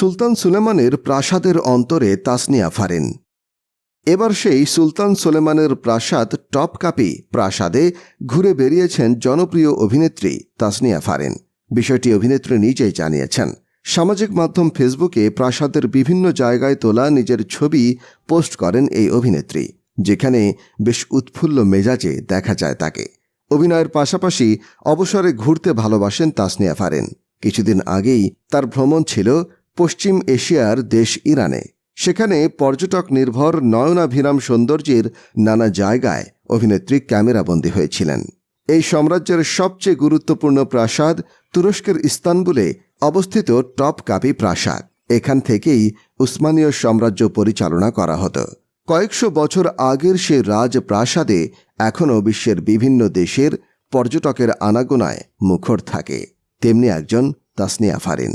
সুলতান সুলেমানের প্রাসাদের অন্তরে তাসনিয়া ফারেন। এবার সেই সুলতান সুলেমানের প্রাসাদ টপ টপকাপি প্রাসাদে ঘুরে বেরিয়েছেন জনপ্রিয় অভিনেত্রী তাসনিয়া ফারেন। বিষয়টি অভিনেত্রী নিজেই জানিয়েছেন। সামাজিক মাধ্যম ফেসবুকে প্রাসাদের বিভিন্ন জায়গায় তোলা নিজের ছবি পোস্ট করেন এই অভিনেত্রী, যেখানে বেশ উৎফুল্ল মেজাজে দেখা যায় তাকে। অভিনয়ের পাশাপাশি অবসরে ঘুরতে ভালোবাসেন তাসনিয়া ফারেন। কিছুদিন আগেই তার ভ্রমণ ছিল পশ্চিম এশিয়ার দেশ ইরানে। সেখানে পর্যটক নির্ভর নয়নাভিরাম সৌন্দর্যের নানা জায়গায় অভিনেত্রী ক্যামেরাবন্দী হয়েছিলেন। এই সাম্রাজ্যের সবচেয়ে গুরুত্বপূর্ণ প্রাসাদ তুরস্কের ইস্তানবুলে অবস্থিত টপ কাপি প্রাসাদ। এখান থেকেই উসমানীয় সাম্রাজ্য পরিচালনা করা হতো। কয়েকশো বছর আগের সে রাজপ্রাসাদে এখনও বিশ্বের বিভিন্ন দেশের পর্যটকের আনাগোনায় মুখর থাকে। তেমনি একজন তাসনিয়া ফারিন।